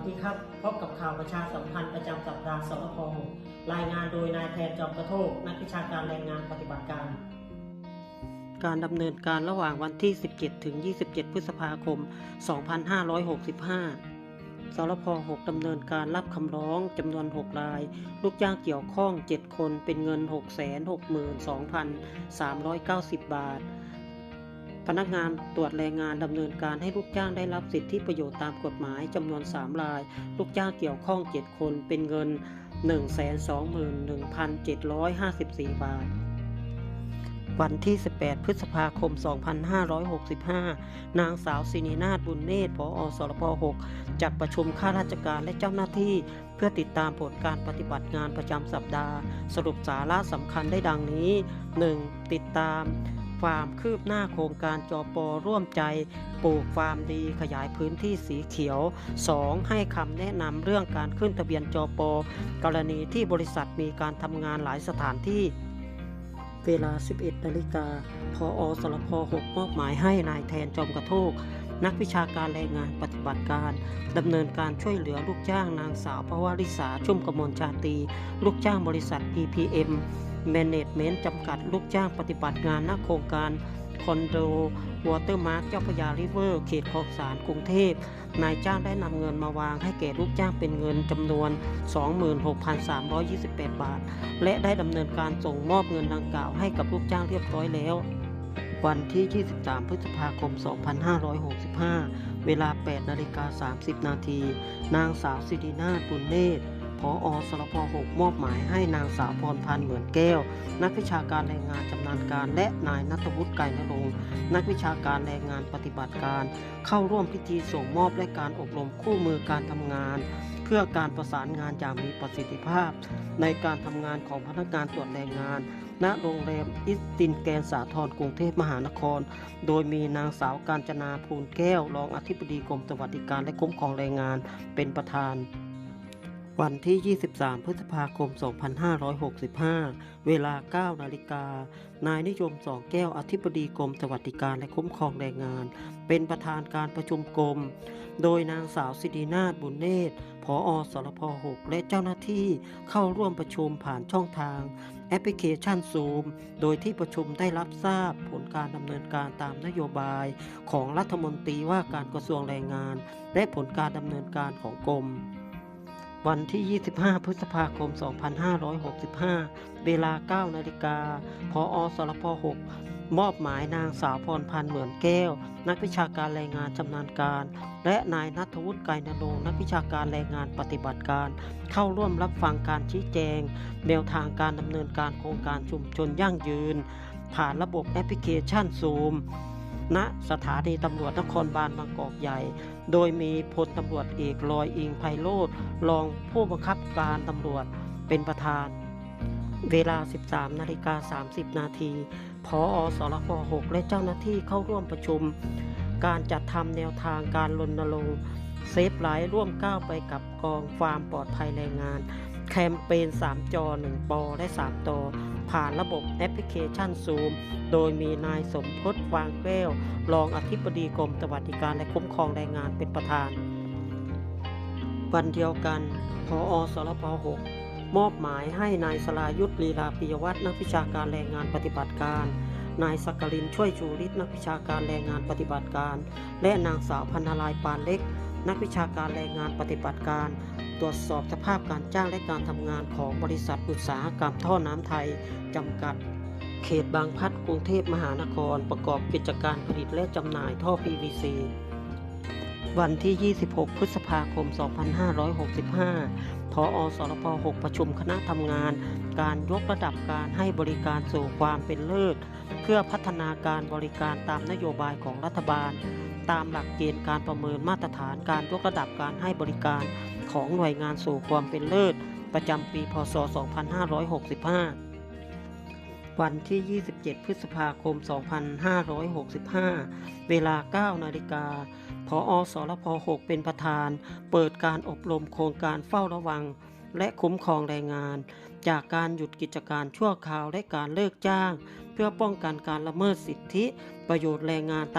สดีครับ พบกับข่าวประชาสัมพันธ์ประจำสัปดาห์สรพรายงานโดยนายแทนจอมกระโทกนักวิชาการแรงงานปฏิบัติการ การดำเนินการระหว่างวันที่ 17 ถึง 27 พฤษภาคม 2565 สรพ6ดำเนินการรับคำร้องจำนวน 6 ราย ลูกจ้างเกี่ยวข้อง 7 คนเป็นเงิน 662,390 บาท พนักงานตรวจแรงงานดำเนินการให้ลูกจ้างได้รับสิทธิประโยชน์ตามกฎหมายจำนวน 3 ราย ลูกจ้างเกี่ยวข้อง 7 คนเป็นเงิน 121,754 บาท วันที่ 18 พฤษภาคม 2565 นางสาวสินีนาถบุญเนตรผอสรพ6จัดประชุมข้าราชการและเจ้าหน้าที่ เพื่อติดตามผลการปฏิบัติงานประจำสัปดาห์ สรุปสาระสำคัญได้ดังนี้ 1. ติดตาม ความคืบหน้าโครงการจอปอร่วมใจปลูกฟาร์มดีขยายพื้นที่สีเขียว 2. ให้คำแนะนำเรื่องการขึ้นทะเบียนจอปอกรณีที่บริษัทมีการทำงานหลายสถานที่ เวลา 11นาฬิกาพออสรพ6มอบหมายให้นายแทนจอมกระโทกนักวิชาการแรงงานปฏิบัติการดำเนินการช่วยเหลือลูกจ้างนางสาวพวริษาชุ่มกมลชาตี ลูกจ้างบริษัท PPM Management จำกัดลูกจ้างปฏิบัติงานณโครงการคอนโดวอเตอร์มาร์กเจ้าพระยาริเวอร์เขตคลองสารกรุงเทพ นายจ้างได้นำเงินมาวางให้แก่ลูกจ้างเป็นเงินจำนวน 26,328 บาท และได้ดำเนินการส่งมอบเงินดังกล่าวให้กับลูกจ้างเรียบร้อยแล้ว วันที่ 23 พฤษภาคม 2565 เวลา 8 นาฬิกา 30 นาที นางสาวสิรินาถบุญเนตร พออสรพ6มอบหมายให้นางสาวพรพันธ์เหมือนแก้ว นักวิชาการแรงงานชำนาญการ และนายนัทวุฒิไก่นรงค์นักวิชาการแรงงานปฏิบัติการ เข้าร่วมพิธีส่งมอบและการอบรมคู่มือการทำงาน เพื่อการประสานงานอย่างมีประสิทธิภาพ ในการทำงานของพนักงานตรวจแรงงานณโรงแรมอิสตินแกนสาทรกรุงเทพมหานคร โดยมีนางสาวการจนาภูลแก้ว รองอธิบดีกรมสวัสดิการและคุ้มครองแรงงานเป็นประธาน วันที่ 23 พฤษภาคม 2565 เวลา 9 นาฬิกา นายนิยมสองแก้วอธิบดีกรมสวัสดิการและคุ้มครองแรงงาน เป็นประธานการประชุมกรม โดยนางสาวสิรินาถบุญเนตรผออสรพ6และเจ้าหน้าที่เข้าร่วมประชุมผ่านช่องทาง แอปพลิเคชัน Zoom โดยที่ประชุมได้รับทราบผลการดำเนินการตามนโยบาย ของรัฐมนตรีว่าการกระทรวงแรงงาน และผลการดำเนินการของกรม วันที่ 25 พฤษภาคม 2565 เวลา 9 นาฬิกาพออสรพ 6 มอบหมายนางสาวพรพันธ์เหมือนแก้ว นักวิชาการแรงงานชำนาญการ และนายนัทวุฒิไกรนรงนักวิชาการแรงงานปฏิบัติการ เข้าร่วมรับฟังการชี้แจง แนวทางการดำเนินการโครงการชุมชนยั่งยืน ผ่านระบบแอปพลิเคชัน Zoom ณสถานีตำรวจนครบาลบางกอกใหญ่ โดยมีพลตำรวจเอกลอยอิงไพโรธรองผู้บังคับการตำรวจเป็นประธาน เวลา 13นาฬิกา30 นาทีพออสรพ6และเจ้าหน้าที่เข้าร่วมประชุม การจัดทำแนวทางการรณรงค์เซฟไลฟ์ร่วมก้าวไปกับกองความปลอดภัยแรงงาน แคมเปญ3จอ1ปอและ3ต่อ ผ่านระบบแอปพลิเคชัน Zoom โดยมีนายสมพศวางแก้ว รองอธิบดีกรมสวัสดิการและคุ้มครองแรงงานเป็นประธาน วันเดียวกันพออสรพ6มอบหมายให้นายสลายุทธลีลาปิยวัฒน์นักวิชาการแรงงานปฏิบัติการนายสักกลินช่วยชูฤทธิ์นักวิชาการแรงงานปฏิบัติการ และนางสาวพันธลายปานเล็ก นักวิชาการแรงงานปฏิบัติการ ตรวจสอบสภาพการจ้างและการทำงานของบริษัทอุตสาหกรรมท่อน้ำไทยจำกัด เขตบางพัดกรุงเทพมหานคร ประกอบกิจการผลิตและจำหน่ายท่อ PVC วันที่ 26 พฤษภาคม 2565 พออสรพ6ประชุมคณะทำงาน การยกระดับการให้บริการสู่ความเป็นเลิศ เพื่อพัฒนาการบริการตามนโยบายของรัฐบาล ตามหลักเกณฑ์การประเมินมาตรฐานการยกระดับการให้บริการของหน่วยงานสู่ความเป็นเลิศ ประจำปี พศ 2565 วันที่ 27 พฤษภาคม 2565 เวลา 9 นาฬิกาพออสรพ6เป็นประธาน เปิดการอบรมโครงการเฝ้าระวัง และคุ้มครองแรงงาน จากการหยุดกิจการชั่วคราวและการเลิกจ้าง เพื่อป้องกันการละเมิดสิทธิประโยชน์แรงงาน